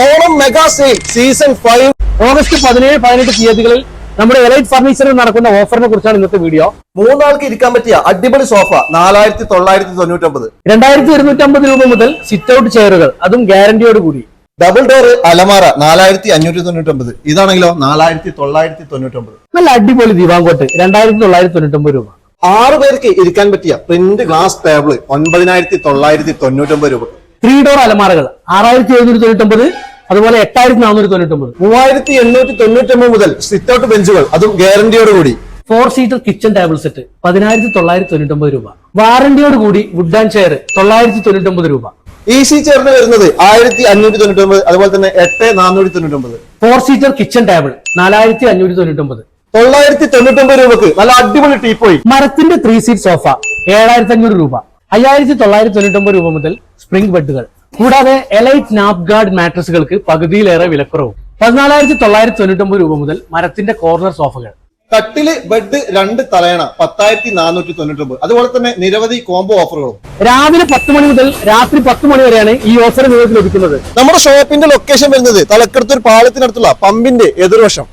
Onam mega sale season five. August പതിനേഴ് പതിനെട്ട് തീയതികളിൽ നമ്മുടെ എലൈറ്റ് ഫർണിച്ചറിൽ നടക്കുന്ന ഓഫറിനെ കുറിച്ചാണ് ഇന്നത്തെ വീഡിയോ. മൂന്നാൾക്ക് ഇരിക്കാൻ പറ്റിയ അടിപൊളി സോഫ നാലായിരത്തി തൊള്ളായിരത്തി തൊണ്ണൂറ്റൊമ്പത്. രണ്ടായിരത്തി ഇരുന്നൂറ്റമ്പത് രൂപ മുതൽ സിറ്റ് ഔട്ട് ചെയറുകൾ അതും ഗ്യാരണ്ടിയോട് കൂടി. ഡബിൾ ഡോർ അലമാര നാലായിരത്തി അഞ്ഞൂറ്റി തൊണ്ണൂറ്റൊമ്പത്. ഇതാണെങ്കിലോ നാലായിരത്തി തൊള്ളായിരത്തി തൊണ്ണൂറ്റൊമ്പത്. നല്ല അടിപൊളി ദിവാങ്കോട്ട് രണ്ടായിരത്തി തൊള്ളായിരത്തി തൊണ്ണൂറ്റൊമ്പത് രൂപ. ആറ് പേർക്ക് ഇരിക്കാൻ പറ്റിയ പ്രിന്റ് ഗ്ലാസ് ടേബിൾ ഒൻപതിനായിരത്തി തൊള്ളായിരത്തി തൊണ്ണൂറ്റൊമ്പത് രൂപ. ത്രീ ഡോർ അലമാറകൾ ആറായിരത്തി എഴുന്നൂറ്റി തൊണ്ണൂറ്റൊമ്പത് അതുപോലെ എട്ടായിരത്തി നാനൂറ്റി തൊണ്ണൂറ്റൊമ്പത്. മൂവായിരത്തി എണ്ണൂറ്റി തൊണ്ണൂറ്റൊമ്പത് മുതൽ സിറ്റ് ഔട്ട് ബെഞ്ചുകൾ അതും ഗ്യാരണ്ടിയോട് കൂടി. Four seater kitchen table set പതിനായിരത്തി തൊള്ളായിരത്തി തൊണ്ണൂറ്റൊമ്പത് രൂപ. വാറണ്ടിയോട് കൂടി വുഡ് ആൻഡ് ചെയർ തൊള്ളായിരത്തി തൊണ്ണൂറ്റൊമ്പത് രൂപ. ഈസി ചെയറിന് വരുന്നത് ആയിരത്തി അഞ്ഞൂറ്റി തൊണ്ണൂറ്റൊമ്പത് അതുപോലെ തന്നെ എട്ട് നാനൂറ്റി തൊണ്ണൂറ്റൊമ്പത്. ഫോർ സീറ്റർ കിച്ചൺ ടേബിൾ നാലായിരത്തി അഞ്ഞൂറ്റി തൊണ്ണൂറ്റൊമ്പത്. തൊള്ളായിരത്തി തൊണ്ണൂറ്റൊമ്പത് രൂപക്ക് നല്ല അടിപൊളി ടീപ്പോയി. മരത്തിന്റെ ത്രീ സീറ്റ് സോഫ ഏഴായിരത്തി അഞ്ഞൂറ് രൂപ. അയ്യായിരത്തി തൊള്ളായിരത്തി തൊണ്ണൂറ്റൊമ്പത് രൂപ മുതൽ സ്പ്രിംഗ് ബെഡുകൾ. കൂടാതെ എലൈറ്റ് നാപ് ഗാർഡ് മാട്രസുകൾക്ക് പകുതിയിലേറെ വിലക്കുറവും. പതിനാലായിരത്തി തൊള്ളായിരത്തി തൊണ്ണൂറ്റൊമ്പത് രൂപ മുതൽ മരത്തിന്റെ കോർണർ സോഫകൾ. കട്ടിൽ ബെഡ് രണ്ട് തലയണ പത്തായിരത്തി നാനൂറ്റി തൊണ്ണൂറ്റൊമ്പത് അതുപോലെ തന്നെ നിരവധി കോംബോ ഓഫറുകളും. രാവിലെ പത്ത് മണി മുതൽ രാത്രി പത്ത് മണി വരെയാണ് ഈ ഓഫർ നിങ്ങൾക്ക് ലഭിക്കുന്നത്. നമ്മുടെ ഷോപ്പിന്റെ ലൊക്കേഷൻ വരുന്നത് തലക്കെടുത്തൊരു പാലത്തിനടുത്തുള്ള പമ്പിന്റെ എതിർവശം.